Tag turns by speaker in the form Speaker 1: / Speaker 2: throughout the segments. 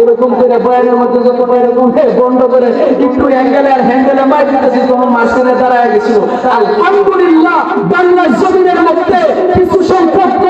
Speaker 1: এরকম করে মধ্যে যত বন্ধ করে একটু অ্যাঙ্গেলে আর দিতেছি তখন মাঝখানে দাঁড়ায় গেছিল আলহামদুলিল্লাহ জমিনের মধ্যে কিছু কৌমি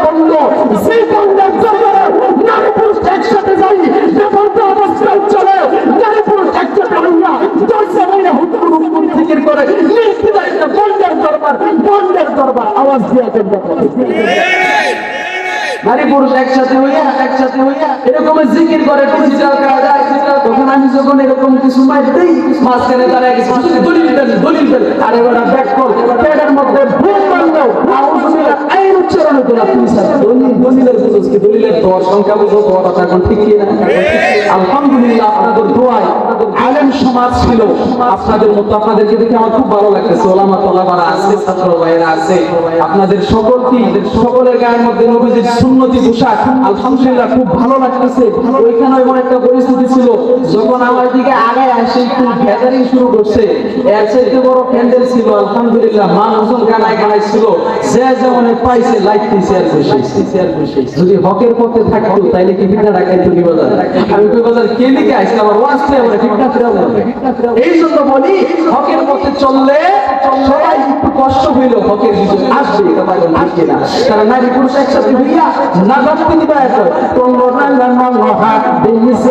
Speaker 1: বন্ধের দরবার, আওয়াজ দিয়া নারী পুরুষ একসাথে হইয়া একসাথে হইয়া এরকম জিকির করে করা যায় তখন আমি যখন এরকম কিছু মাইর দেই মাঝখানে গেছি দলিল দেন দলিল দেন। আর ব্যাক কর পেটের মধ্যে মারলো। আউযুবিল্লাহ আইন উচ্চারণ হতো না তুমি স্যার দলিল দলিলের বুঝোস কি দলিলের তো সংখ্যা বুঝো কথা এখন ঠিক কি না আলহামদুলিল্লাহ আপনাদের দোয়ায় আলেম সমাজ ছিল। আপনাদের মতো আপনাদেরকে দেখে আমার খুব ভালো লাগতেছে। ওলামা তোলামারা আছে ছাত্র ভাইয়েরা আছে। আপনাদের সকলকে সকলের গায়ের মধ্যে নবীজির সুন্নতি পোশাক আলহামদুলিল্লাহ খুব ভালো লাগতেছে। ওইখানে এমন একটা পরিস্থিতি ছিল যখন আমার দিকে আগায় আসে একটু গ্যাদারিং শুরু করছে। এর চাইতে বড় প্যান্ডেল ছিল আলহামদুলিল্লাহ মানুষজন গানায় গানায় ছিল। যে যেমন পাইছে লাইট দিছে আর বসেছে আর যদি হকের পথে থাকতো তাইলে কি পিঠা রাখাইতো কি বাজার? আমি কই বাজার কে লিখে আসছে? আমার ওয়াজতে আমরা পিঠা ফেরাবো এই জন্য বলি হকের পথে চললে সবাই একটু কষ্ট হইল হকের ভিতরে আসবে বলেন ঠিক কিনা? কারণ নারী পুরুষ একসাথে হইয়া না ভাবতে দিবা এত তোমরা রাঙ্গা না মহা দিলিসে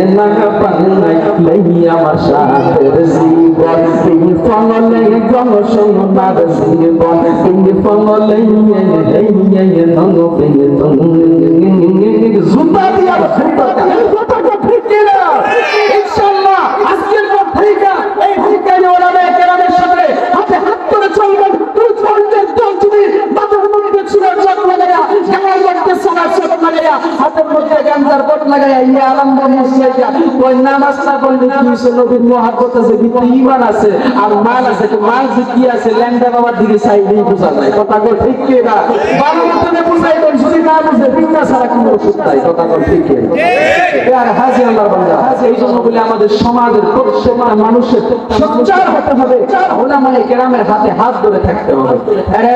Speaker 1: মারে না পান্নাই লই আমার সাথের জীবন তিন ফলে গম সোনার জীবন তিন ফলে হেয়ে নবী তুমি জুতা দিয়া জুতা ঠিক কিনা ইনশাআল্লাহ আজকের পর থেকে এই ভিকারি ওলামা কেরামের সাথে হাতে হাত ধরে চলবেন তুই চলবেন তো তুমি মাথার মধ্যে চুলের চট লাগাইয়া গায়ের মধ্যে সোনার চট লাগাইয়া হাতের মধ্যে গাঞ্জার বট লাগাইয়া ইয়া ওই নামাজ না পড়লে কি হইছে? নবীর মহাব্বত আছে ভিতরে ঈমান আছে আর মাল আছে। তো মাল যে কি আছে ল্যান্ডা বাবার দিকে চাইলেই বোঝা যায়। কথা কো ঠিক কি না? ভালো মতনে বুঝাইবেন যদি না বুঝে ভিক্ষা ছাড়া কোনো ওষুধ নাই। কথা কো ঠিক কি? আর হাজি আল্লাহর বান্দা, হাজি, এই জন্য বলে আমাদের সমাজের মানুষের সোচ্চার হতে হবে। ওলামায়ে কেরামের হাতে হাত ধরে থাকতে হবে। আরে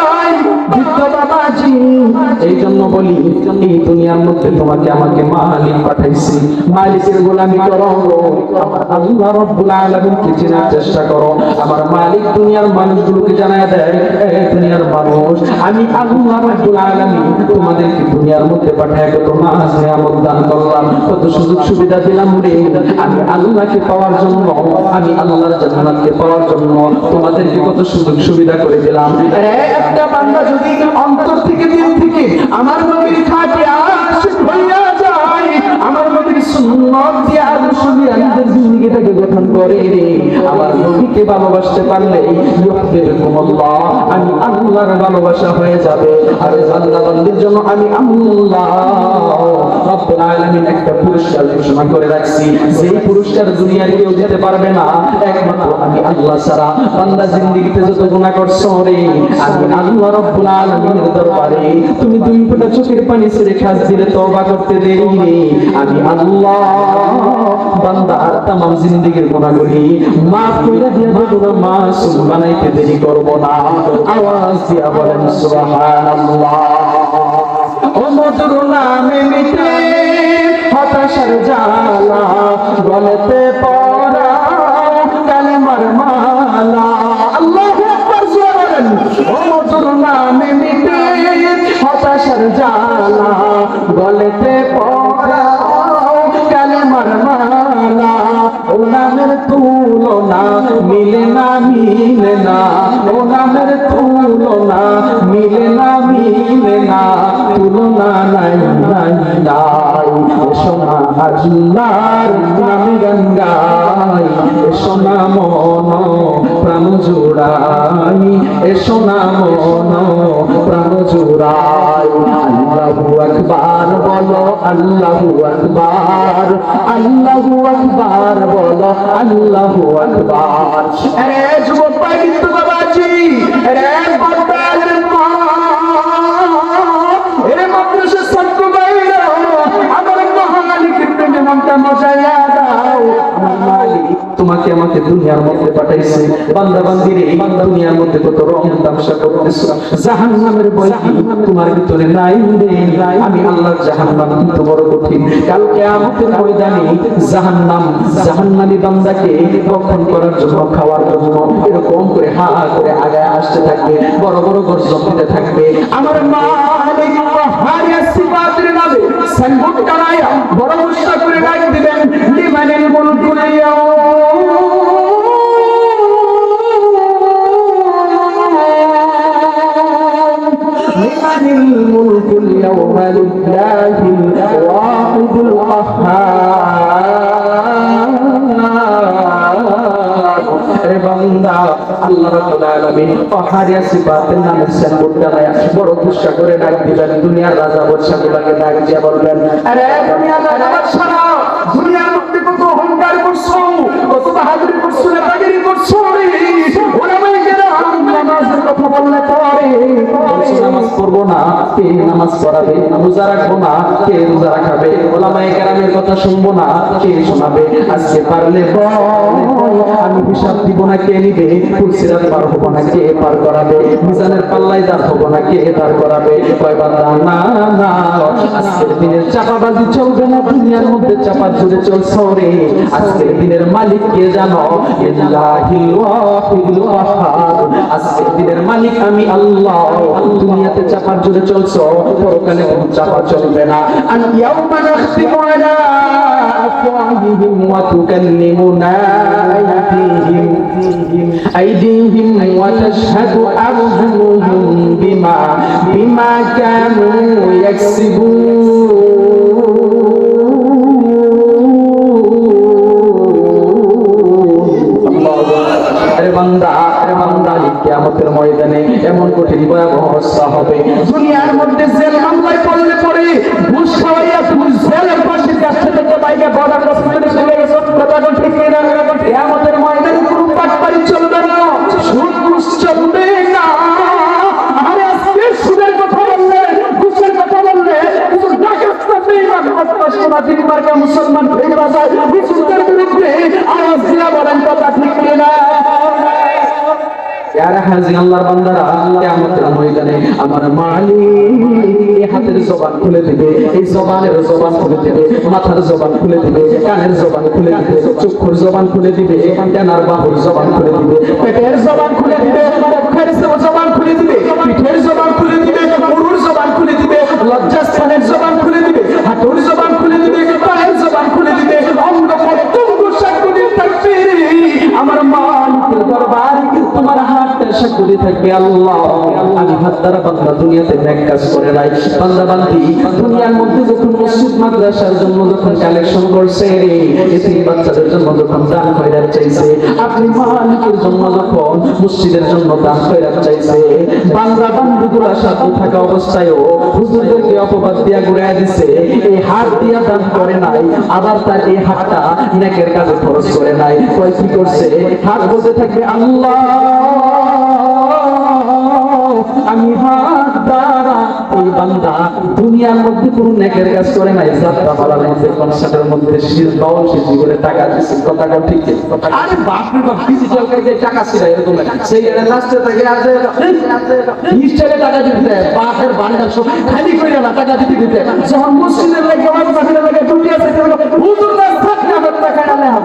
Speaker 1: ভাই বৃদ্ধ বাবাজি এই জন্য বলি, এই দুনিয়ার মধ্যে তোমাকে আমাকে মালিক পাঠাইছি। মালিকের গোলামি করো। আমার আল্লাহ রব্বুল চেষ্টা করো। আমার মালিক দুনিয়ার মানুষগুলোকে জানায় দেয় দুনিয়ার মানুষ, আমি আল্লাহ রব্বুল আলামিন তোমাদেরকে দুনিয়ার মধ্যে পাঠায় কত মাস নিয়ামত দান করলাম, কত সুযোগ সুবিধা দিলাম রে। আমি আল্লাহকে পাওয়ার জন্য, আমি আল্লাহর জান্নাতকে পাওয়ার জন্য তোমাদেরকে কত সুযোগ সুবিধা করে দিলাম। একটা বান্দা যদি অন্তর থেকে দিন থেকে আমার নবীর আশিক হইয়া যায়। আমার নবীর সুন্নত দিয়ে আদর্শ দিয়ে আমাদের জিন্দগিটাকে গঠন করে রে। নবীকে ভালোবাসতে পারলে আমি আল্লাহর ভালোবাসা হয়ে যাবে। আর আল্লাহ বান্দির জন্য আমি আল্লাহ। রব্বুল আলামিন একটা পুরস্কার ঘোষণা করে রাখছি। যেই পুরস্কার দুনিয়ার কেউ দিতে পারবে না, একমাত্র আমি আল্লাহ ছাড়া। বান্দা যত গুনাহ করছ রে, আমি আল্লাহ রব্বুল আলামিনের দরবারে। তুমি দুই ফোঁটা চোখের পানি ছেড়ে খাস দিলে তওবা করতে দেরি রে আমি আল্লাহ, বান্দা তাম জিন্দিগির গুণাগুলি মাফ করে দিয়া দেবো মাসুম বানাইতে দেরি করব না। আওয়াজ দিয়া বলেন, সুবহানাল্লাহ। ও মধুর নামে মিটে হতাশার জ্বালা, গলেতে পড়া কালেমার মালা। আল্লাহু ও মধুর নামে মিটে হতাশার জ্বালা, গলেতে মিলে না ও নামের তুলনা মিলে না মিলে না, তুলনা নাই নাই নাই। সোনা আল্লাহর নামে গঙ্গাই সোনা মন প্রাণ জোড়াই এ সোনা মন প্রাণ জোড়াই। আল্লাহু আকবার বলো, আল্লাহু আকবার আল্লাহু আকবার বলো, আল্লাহু আকবার। এ যুবক ভাই কিন্তু বাবাজি। রে দুনিয়ার মধ্যে পাঠাইছে। বান্দা বান্দির ঈমান দুনিয়ার মধ্যে কত রং তামাশা করতেছো। জাহান্নামের ভয় তোমার ভিতরে নাই রে। আমি আল্লাহর জাহান্নাম কত বড় কঠিন। কাল কিয়ামতের ময়দানে জাহান্নাম জাহান্নামী বান্দাকে ভক্ষণ করার জন্য খাওয়ার জন্য এরকম করে হা হা করে আগায় আসতে থাকবে বড় বড় গর্জন দিতে থাকবে। আমার মালিক আল্লাহর সিফাতের নামে সংগত মা বড় উৎসাহ করে ডাক দিবেন লিমানের মন করে বড় গুসা করে ডাক দিবেন দুনিয়ার রাজা বর্ষাগুলাকে ডাক দিয়ে বলবেন। আরে বর্ষারা দুনিয়ার মধ্যে কত অহংকার করছ, কত কথা বললে পরে নামাজ পড়ব না, কে নামাজ পড়াবে, রোজা রাখব না, কে রোজা রাখাবে, ওলামায়ে কেরামের কথা শুনব না, কে শোনাবে, আজকে পারলে আমি হিসাব দিব না, কে নিবে? ফুলসিরাত পার হব না, কে পার করাবে? মিজানের পাল্লাই দাঁড় হব না, কে দাঁড় করাবে? কয় বান্দা, না না, আজকের দিনের চাপাবাজি চলবে না, দুনিয়ার মধ্যে চাপা জুড়ে চলছে রে। আজকের দিনের মালিক কে জানো? আজকের দিনের মালিক আমি আল্লাহ। দুনিয়াতে চাপার জুড়ে চলছো, পরকালে কোনো চাপা চলবে না। আন ইয়াউমা নাখতিমু আলা আইদিহিম আইদিহিম ওয়া তাশহাদু আরজুলুহুম বিমা বিমা কানু ইয়াকসিবুন আরে বান্দা আরে বান্দা কিয়ামতের ময়দানে এমন কঠিন ভয়াবহ অবস্থা হবে। দুনিয়ার মধ্যে জেল মামলায় হাজি আল্লাহর বান্দারা কিয়ামতের ময়দানে আমার মালিক হাতের জবান খুলে দিবে, এই জবানের জবান খুলে দিবে, মাথার জবান খুলে দিবে, কানের জবান খুলে দিবে, চক্ষুর জবান খুলে দিবে, ডানার বাহুর জবান খুলে দিবে, পেটের জবান খুলে দিবে মুখের জবান খুলে দিবে, পিঠের জবান হাতটা থাকবে আল্লাহ আমি হাত দ্বারা বান্দা দুনিয়াতে ব্যাগ কাজ করে নাই বান্দা বান্দি, দুনিয়ার মধ্যে যখন মসজিদ, মাদ্রাসার জন্য যখন কালেকশন করছে এতিম বাচ্চাদের জন্য যখন দান খয়রাত চাইছে, আপনি মালিকের জন্য যখন মসজিদের জন্য দান খয়রাত চাইছে, বান্দা বান্দিগুলা সাথে থাকা অবস্থায়ও হুজুরদেরকে অপবাদ দিয়া ঘুরাইয়া দিছে, এই হাত দিয়া দান করে নাই, আবার তার এই হাতটা নেকের কাজে খরচ করে নাই। কয় কি করছে? হাত বলতে থাকবে, আল্লাহ! দুনিয়ার মধ্যে কোন নেকের কাজ করে নাই যাত্রা পালার মধ্যে কনসার্টের মধ্যে শীত বাউল টাকা দিচ্ছে কথা কর ঠিক আরে বাপ রে বাপ ডিজিটাল কাজে টাকা ছিল এরকম সেই এর লাস্টে থেকে আজ ইস্টারে টাকা দিতে বাপের বান্ডার সব খালি করে না টাকা দিতে দিতে। যখন মসজিদের লাগে আমার লাগে টুটি আছে হুজুর না থাকতে আমার টাকা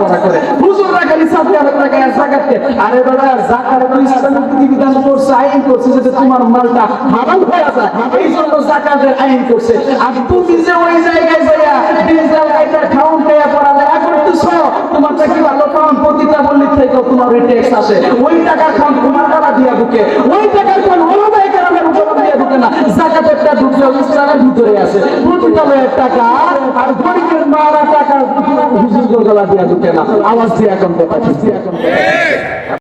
Speaker 1: হাবরা করে হুজুর না খালি সাথে আমার টাকা জাকাতে আরে বাবা জাকাত তো ইসলামের বিধান করছে, আইন করছে যে তোমার মালটা হারাম হয়ে যায় এই জন্য জাকাতের আইন করছে। আর তুমি যে ওই জায়গায় যাইয়া ডিজিটাল আইটা খাউন পেয়ে পড়ালে এখন তোমার চাকরি ভালো খাওয়ান প্রতিটা বললি তোমার ওই ট্যাক্স ওই টাকা খান তোমার টাকা দিয়া ঢুকে। ওই টাকা খান দিয়া ঢুকে না জাকাতেরটা ঢুকলে ইসলামের ভিতরে আছে। প্রতিটা লয়ের টাকা, আর গরিবের মারা টাকা হুজুর গলা দিয়া ঢুকে না। আওয়াজ দিয়ে এখন কথা এখন